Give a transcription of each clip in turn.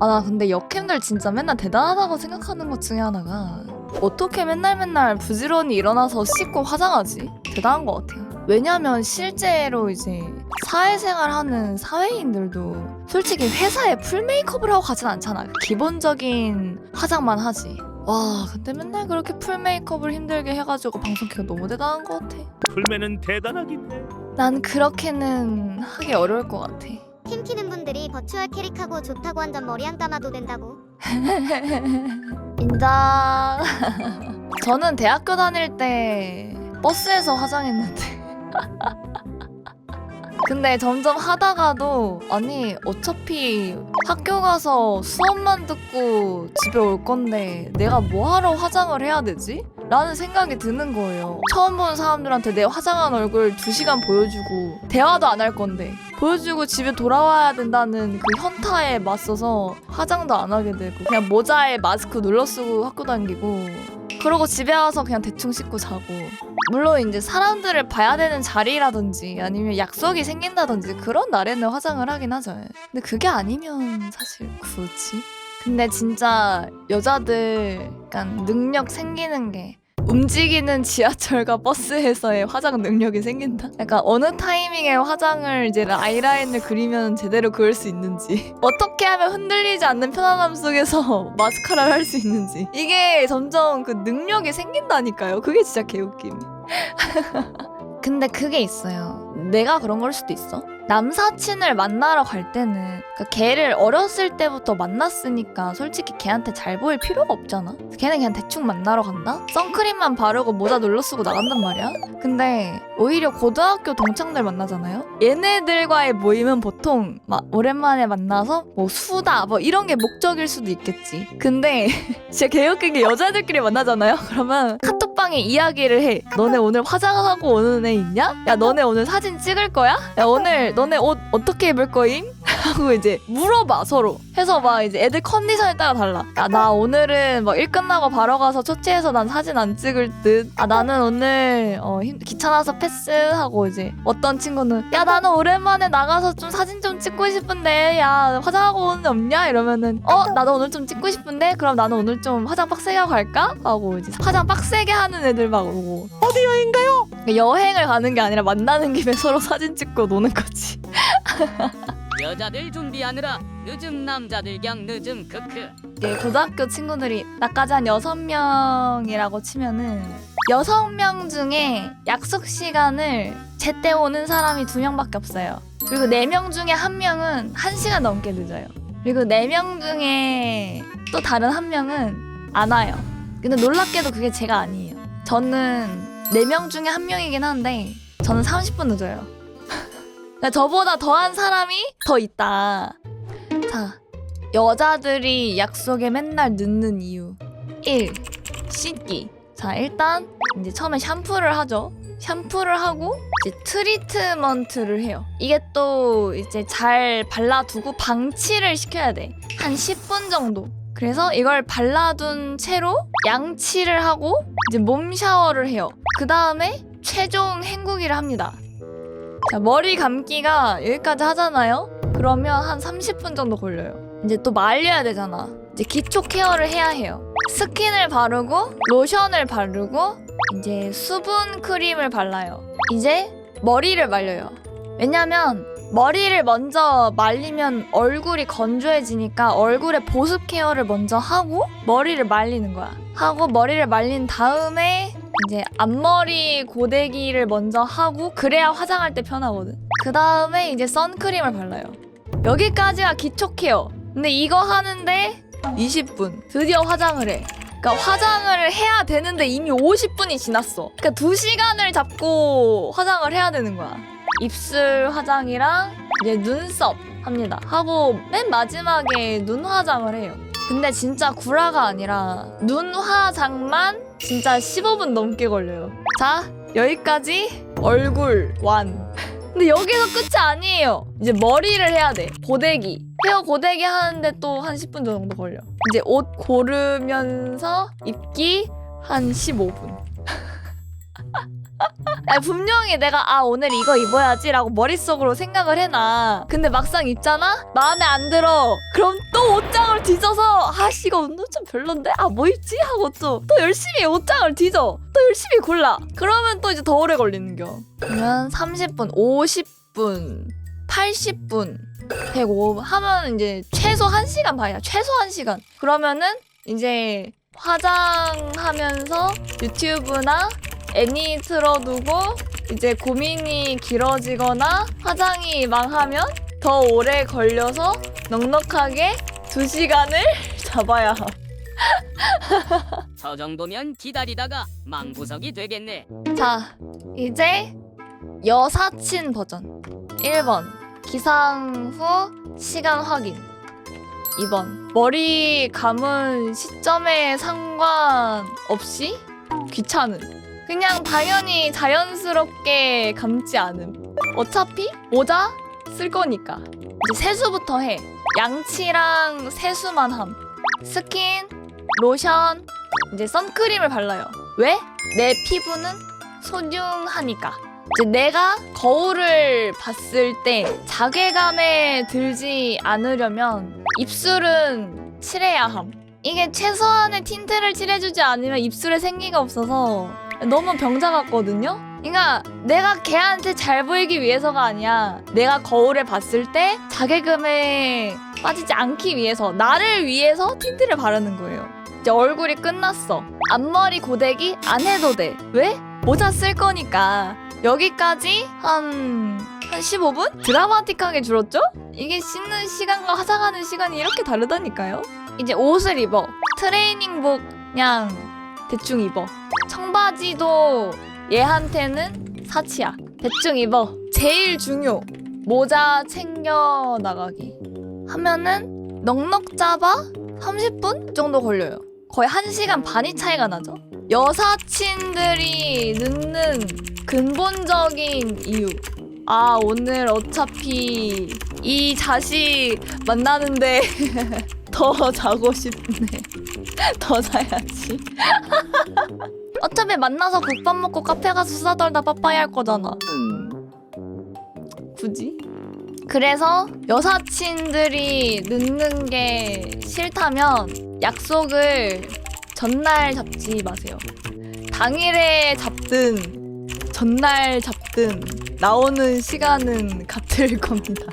아 나 근데 역캠들 진짜 맨날 대단하다고 생각하는 것 중에 하나가 어떻게 맨날 맨날 부지런히 일어나서 씻고 화장하지? 대단한 것 같아요. 왜냐면 실제로 이제 사회생활 하는 사회인들도 솔직히 회사에 풀 메이크업을 하고 가진 않잖아. 기본적인 화장만 하지. 와 근데 맨날 그렇게 풀 메이크업을 힘들게 해가지고 방송 키가 너무 대단한 것 같아. 풀매는 대단하긴 해. 난 그렇게는 하기 어려울 것 같아. 팀 키는 분들이 버추얼 캐릭하고 좋다고 한 점 머리 안 감아도 된다고. 인정. 저는 대학교 다닐 때 버스에서 화장했는데. 근데 점점 하다가도 아니 어차피 학교 가서 수업만 듣고 집에 올 건데 내가 뭐하러 화장을 해야 되지? 라는 생각이 드는 거예요. 처음 본 사람들한테 내 화장한 얼굴 2시간 보여주고 대화도 안 할 건데 보여주고 집에 돌아와야 된다는 그 현타에 맞서서 화장도 안 하게 되고 그냥 모자에 마스크 눌러 쓰고 학교 다니고 그러고 집에 와서 그냥 대충 씻고 자고 물론 이제 사람들을 봐야 되는 자리라든지 아니면 약속이 생긴다든지 그런 날에는 화장을 하긴 하죠. 근데 그게 아니면 사실 굳이 근데 진짜 여자들 약간 능력 생기는 게 움직이는 지하철과 버스에서의 화장 능력이 생긴다. 약간 어느 타이밍에 화장을 이제 아이라인을 그리면 제대로 그을 수 있는지, 어떻게 하면 흔들리지 않는 편안함 속에서 마스카라를 할 수 있는지, 이게 점점 그 능력이 생긴다니까요. 그게 진짜 개웃김. 근데 그게 있어요. 내가 그런 걸 수도 있어. 남사친을 만나러 갈 때는 그 걔를 어렸을 때부터 만났으니까 솔직히 걔한테 잘 보일 필요가 없잖아. 걔는 그냥 대충 만나러 간다? 선크림만 바르고 모자 눌러 쓰고 나간단 말이야. 근데 오히려 고등학교 동창들 만나잖아요. 얘네들과의 모임은 보통 막 오랜만에 만나서 뭐 수다 뭐 이런 게 목적일 수도 있겠지. 근데 진짜 개웃긴 게 여자들끼리 만나잖아요. 그러면 카톡방에 이야기를 해. 너네 오늘 화장하고 오는 애 있냐? 야 너네 오늘 사진 찍을 거야? 야 오늘 너네 옷 어떻게 입을 거임? 하고 이제 물어봐 서로. 해서 막 이제 애들 컨디션에 따라 달라. 야나 오늘은 뭐일 끝나고 바로 가서 초치해서 난 사진 안 찍을 듯아 나는 오늘 어 힘- 귀찮아서 패스하고 이제 어떤 친구는 야 나는 오랜만에 나가서 좀 사진 좀 찍고 싶은데 야 화장하고 오는 애 없냐? 이러면은 어 나도 오늘 좀 찍고 싶은데 그럼 나는 오늘 좀 화장 빡세게 하고 갈까? 하고 이제 화장 빡세게 하는 애들 막 오고. 어디 여행 가요? 여행을 가는 게 아니라 만나는 김에 서로 사진 찍고 노는 거지 여자들 준비하느라 늦은 남자들 경 늦음 크크 이게 고등학교 친구들이 나까지 한 여섯 명이라고 치면은 여섯 명 중에 약속 시간을 제때 오는 사람이 두 명밖에 없어요. 그리고 네 명 중에 한 명은 한 시간 넘게 늦어요. 그리고 네 명 중에 또 다른 한 명은 안 와요. 근데 놀랍게도 그게 제가 아니에요. 저는 네 명 중에 한 명이긴 한데 저는 30분 늦어요. 그러니까 저보다 더한 사람이 더 있다. 자, 여자들이 약속에 맨날 늦는 이유. 1. 씻기. 자 일단 이제 처음에 샴푸를 하죠. 샴푸를 하고 이제 트리트먼트를 해요. 이게 또 이제 잘 발라두고 방치를 시켜야 돼 한 10분 정도. 그래서 이걸 발라둔 채로 양치를 하고 이제 몸 샤워를 해요. 그 다음에 최종 헹구기를 합니다 자 머리 감기가 여기까지 하잖아요 그러면 한 30분 정도 걸려요 이제 또 말려야 되잖아. 이제 기초 케어를 해야 해요. 스킨을 바르고 로션을 바르고 이제 수분 크림을 발라요. 이제 머리를 말려요. 왜냐면 머리를 먼저 말리면 얼굴이 건조해지니까 얼굴에 보습 케어를 먼저 하고 머리를 말리는 거야. 하고 머리를 말린 다음에 이제 앞머리 고데기를 먼저 하고 그래야 화장할 때 편하거든. 그 다음에 이제 선크림을 발라요. 여기까지가 기초 케어. 근데 이거 하는데 20분. 드디어 화장을 해. 그러니까 화장을 해야 되는데 이미 50분이 지났어. 그러니까 2시간을 잡고 화장을 해야 되는 거야. 입술 화장이랑 이제 눈썹 합니다. 하고 맨 마지막에 눈 화장을 해요. 근데 진짜 구라가 아니라 눈 화장만 진짜 15분 넘게 걸려요. 자, 여기까지 얼굴 완. 근데 여기서 끝이 아니에요. 이제 머리를 해야 돼. 고데기. 헤어 고데기 하는데 또 한 10분 정도 걸려. 이제 옷 고르면서 입기 한 15분. 아니, 분명히 내가 아 오늘 이거 입어야지라고 머릿속으로 생각을 해놔. 근데 막상 입잖아? 마음에 안 들어. 그럼 또 옷장을 뒤져서 아씨 이거 오늘 좀 별론데? 아 뭐 입지? 하고 또 또 열심히 옷장을 뒤져. 또 열심히 골라. 그러면 또 이제 더 오래 걸리는겨 그러면 30분 50분 80분 105 하면 이제 최소 1시간 반이야 최소 1시간. 그러면은 이제 화장하면서 유튜브나 애니 틀어두고 이제 고민이 길어지거나 화장이 망하면 더 오래 걸려서 넉넉하게 2시간을 잡아야 함. 저 정도면 기다리다가 망부석이 되겠네. 자, 이제 여사친 버전. 1번. 기상 후 시간 확인. 2번. 머리 감은 시점에 상관없이 귀찮음. 그냥 당연히 자연스럽게 감지 않음. 어차피 모자 쓸 거니까. 이제 세수부터 해. 양치랑 세수만 함. 스킨, 로션, 이제 선크림을 발라요. 왜? 내 피부는 소중하니까. 이제 내가 거울을 봤을 때 자괴감에 들지 않으려면 입술은 칠해야 함. 이게 최소한의 틴트를 칠해주지 않으면 입술에 생기가 없어서 너무 병자 같거든요? 그러니까 내가 걔한테 잘 보이기 위해서가 아니야. 내가 거울에 봤을 때 자괴감에 빠지지 않기 위해서 나를 위해서 틴트를 바르는 거예요. 이제 얼굴이 끝났어. 앞머리 고데기 안 해도 돼. 왜? 모자 쓸 거니까. 여기까지 한, 한 15분? 드라마틱하게 줄었죠? 이게 씻는 시간과 화장하는 시간이 이렇게 다르다니까요? 이제 옷을 입어. 트레이닝복 그냥 대충 입어. 청바지도 얘한테는 사치야. 대충 입어. 제일 중요. 모자 챙겨 나가기. 하면은 넉넉 잡아 30분 정도 걸려요. 거의 1시간 반이 차이가 나죠. 여사친들이 늦는 근본적인 이유. 아, 오늘 어차피 이 자식 만나는데 더 자고 싶네. 더 자야지. 어차피 만나서 국밥 먹고 카페 가서 수다 떨다 빠빠이 할 거잖아. 음. 굳이? 그래서 여사친들이 늦는 게 싫다면 약속을 전날 잡지 마세요. 당일에 잡든 전날 잡든 나오는 시간은 같을 겁니다.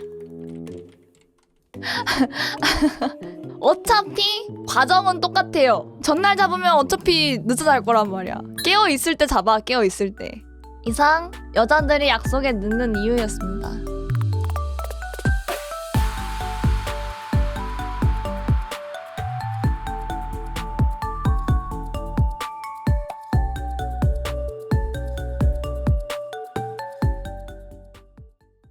어차피 과정은 똑같아요. 전날 잡으면 어차피 늦어 잘 거란 말이야. 깨어 있을 때 잡아, 깨어 있을 때. 이상 여자들이 약속에 늦는 이유였습니다.